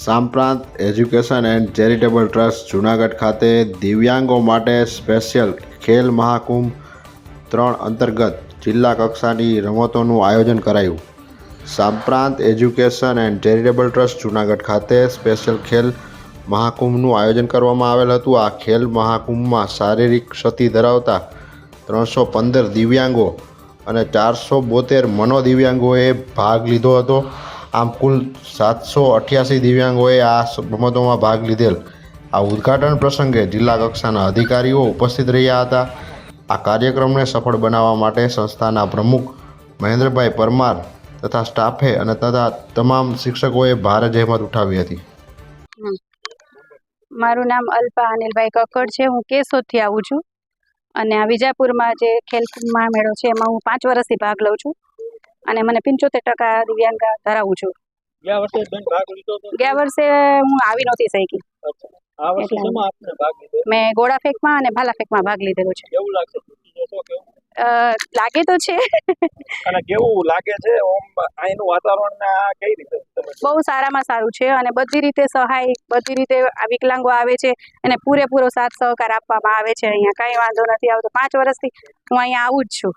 સાંપ્રાંત education and charitable trust Junagadh ખાતે દિવ્યાંગો માટે સ્પેશિયલ ખેલ મહાકુંભ ત્રણ અંતર્ગત જિલ્લા કક્ષાની રમતોનું આયોજન કરાયું. Samprat education and charitable trust Junagadh ખાતે સ્પેશિયલ ખેલ મહાકુંભનું આયોજન કરવામાં આવેલ હતું. આ ખેલ મહાકુંભમાં શારીરિક ક્ષતિ ધરાવતા ત્રણસો પંદર દિવ્યાંગો અને ચારસો બોતેર મનોદિવ્યાંગોએ ભાગ લીધો હતો. આમ કુલ સાતસો અઠ્યાસી દિવ્યાંગોએ આ રમતોમાં ભાગ લીધેલ. આ ઉદ્ઘાટન પ્રસંગે જિલ્લા કક્ષાના અધિકારીઓ ઉપસ્થિત રહ્યા હતા. આ કાર્યક્રમને સફળ બનાવવા માટે સંસ્થાના પ્રમુખ મહેન્દ્રભાઈ પરમાર તથા સ્ટાફે અને તથા તમામ શિક્ષકોએ ભારે જહેમત ઉઠાવી હતી. મારું નામ અલ્પા અનિલભાઈ કક્કડ છે. હું કેશોદથી આવું છું અને આ વિજાપુરમાં જે ખેલકૂદ મહામેળો છે, એમાં હું પાંચ વર્ષથી ભાગ લઉં છું. અને મને પંચોતેર ટકા દિવ્યાંગ ધરાવું છું. ગયા વર્ષે હું આવી નહોતી શકી મેં ગોળા ફેંકમાં અને ભાલા ફેંકમાં ભાગ લીધેલો છે. લાગે તો છે. અને કેવું લાગે છે? ઓમ અહીંનું વાતાવરણ કઈ રીતે બહુ સારામાં સારું છે અને બધી રીતે સહાય બધી રીતે વિકલાંગો આવે છે અને પૂરેપૂરો સાથ સહકાર આપવામાં આવે છે. અહીંયા કાંઈ વાંધો નથી આવતો. પાંચ વર્ષથી હું અહીંયા આવું જ છું.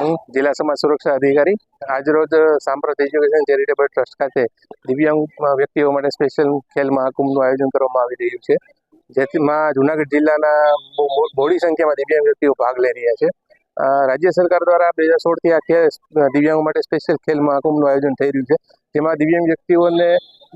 હું જિલ્લા સમાજ સુરક્ષા અધિકારી આજરોજ સાંપ્રત એજ્યુકેશન ચેરિટેબલ ટ્રસ્ટ ખાતે દિવ્યાંગ વ્યક્તિઓ માટે સ્પેશિયલ ખેલ મહાકુંભનું આયોજન કરવામાં આવી રહ્યું છે. જેથીમાં જુનાગઢ જિલ્લાના બહુ મો- બહોળી સંખ્યામાં દિવ્યાંગ વ્યક્તિઓ ભાગ લઈ રહ્યા છે. રાજ્ય સરકાર દ્વારા બે હજાર સોળથી આ દિવ્યાંગો માટે સ્પેશિયલ ખેલ મહાકુંભનું આયોજન થઈ રહ્યું છે. જેમાં દિવ્યાંગ વ્યક્તિઓને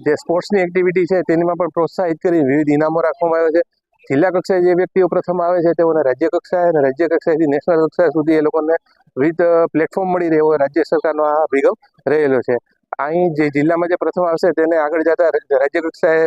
જે સ્પોર્ટ્સની એક્ટિવિટી છે તેનીમાં પણ પ્રોત્સાહિત કરી વિવિધ ઇનામો રાખવામાં આવે છે. જિલ્લા કક્ષાએ જે વ્યક્તિઓ પ્રથમ આવે છે, તેઓને રાજ્ય કક્ષાએ અને રાજ્ય કક્ષાએથી નેશનલ કક્ષા સુધી એ લોકોને વિવિધ પ્લેટફોર્મ મળી હોય રાજ્ય સરકારનો આ અભિગમ રહેલો છે. અહીં જે જિલ્લામાં જે પ્રથમ આવશે તેને આગળ જતા રાજ્ય કક્ષાએ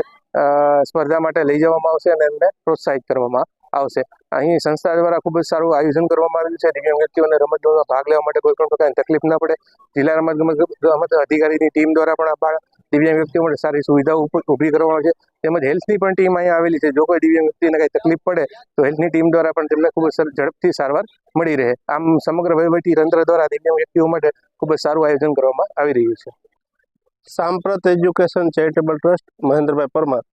સ્પર્ધા માટે લઈ જવામાં આવશે અને એમને પ્રોત્સાહિત કરવામાં આવશે. અહીં સંસ્થા દ્વારા ખૂબ જ સારું આયોજન કરવામાં આવ્યું છે. દિવ્યાંગ વ્યક્તિઓને રમતગમતમાં ભાગ લેવા માટે કોઈ પણ પ્રકારની તકલીફ ના પડે. જિલ્લા રમત અધિકારીની ટીમ દ્વારા પણ દિવ્યાંગ વ્યક્તિઓ માટે સારી સુવિધાઓ ઊભી કરવામાં આવે છે. તેમજ હેલ્થની પણ ટીમ અહીંયા આવેલી છે. જો કોઈ દિવ્યાંગ વ્યક્તિને કંઈ તકલીફ પડે, તો હેલ્થની ટીમ દ્વારા પણ તેમને ખૂબ જ ઝડપથી સારવાર મળી રહે. આમ સમગ્ર વહીવટી તંત્ર દ્વારા દિવ્યાંગ વ્યક્તિઓ માટે ખૂબ જ સારું આયોજન કરવામાં આવી રહ્યું છે. Samprat education charitable trust Mahendrabhai Parmar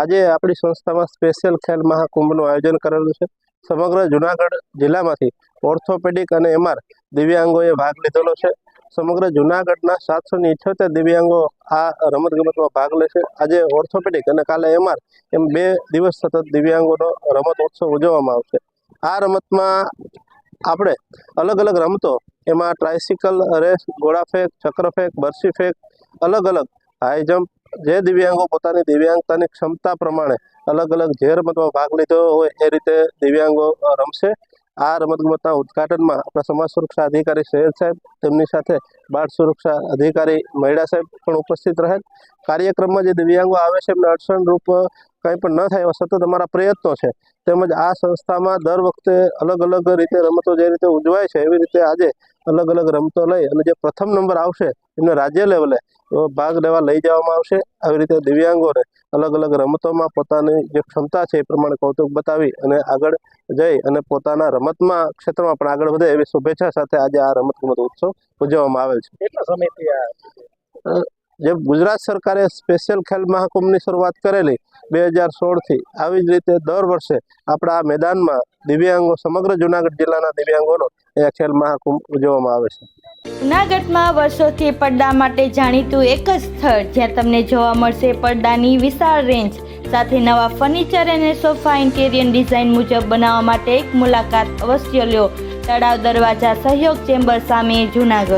આજે આપણી સંસ્થામાં સ્પેશિયલ ખેલ મહાકુંભનું આયોજન કરેલું છે. સમગ્ર જુનાગઢ જિલ્લામાંથી ઓર્થોપેડિક અને એમઆર દિવ્યાંગોએ ભાગ લીધેલો છે. સમગ્ર જુનાગઢના સાતસો ને ઇઠ્યોતેર દિવ્યાંગો આ રમતગમતમાં ભાગ લે છે આજે ઓર્થોપેડિક અને કાલે એમઆર એમ બે દિવસ સતત દિવ્યાંગોનો રમત ઉત્સવ ઉજવવામાં આવશે. આ રમતમાં આપણે અલગ અલગ રમતો, એમાં ટ્રાયસિકલ રેસ ગોળાફેંક ચક્રફેંક બરસી ફેંક અલગ અલગ હાઈ જમ્પ જે દિવ્યાંગો પોતાની દિવ્યાંગતાની ક્ષમતા પ્રમાણે અલગ અલગ જે રમતમાં ભાગ લીધો હોય એ રીતે દિવ્યાંગો રમશે. આ રમતગમતના ઉદ્ઘાટનમાં આપણા સમાજ સુરક્ષા અધિકારી શહેર સાહેબ, તેમની સાથે બાળ સુરક્ષા અધિકારી મહિડા સાહેબ પણ ઉપસ્થિત રહેલ. કાર્યક્રમમાં જે દિવ્યાંગો આવે છે એમને અડચણરૂપ કંઈ પણ ન થાય એવા સતત અમારા પ્રયત્નો છે. તેમજ આ સંસ્થામાં દર વખતે અલગ અલગ રીતે રમતો જે રીતે ઉજવાય છે, એવી રીતે આજે અલગ અલગ રમતો લઈ અને જે પ્રથમ નંબર આવશે એમને રાજ્ય લેવલે ભાગ લેવા લઈ જવામાં આવશે. આવી રીતે દિવ્યાંગોને અલગ અલગ રમતોમાં પોતાની જે ક્ષમતા છે એ પ્રમાણે કૌતુક બતાવી અને આગળ જઈ અને પોતાના રમતમાં, ક્ષેત્રમાં પણ આગળ વધે એવી શુભેચ્છા સાથે આજે આ રમતગમત ઉત્સવ ઉજવવામાં આવેલ છે. કેટલા સમયથી જે ગુજરાત સરકારે સ્પેશિયલ ખેલ મહાકુંભની શરૂઆત કરેલી બે હજાર સોળથી આવી જ રીતે દર વર્ષે આપણા આ મેદાનમાં દિવ્યાંગો, સમગ્ર જુનાગઢ જિલ્લાના દિવ્યાંગોનો અહીંયા ખેલ મહાકુંભ ઉજવવામાં આવે છે. જૂનાગઢમાં વર્ષોથી પડદા માટે જાણીતું એક જ સ્થળ જ્યાં તમને જોવા મળશે પડદાની વિશાળ રેન્જ સાથે નવા ફર્નિચર અને સોફા ઇન્ટેરિયર ડિઝાઇન મુજબ બનાવવા માટે એક મુલાકાત અવશ્ય લ્યો તળાવ દરવાજા સહયોગ ચેમ્બર સામે જૂનાગઢ.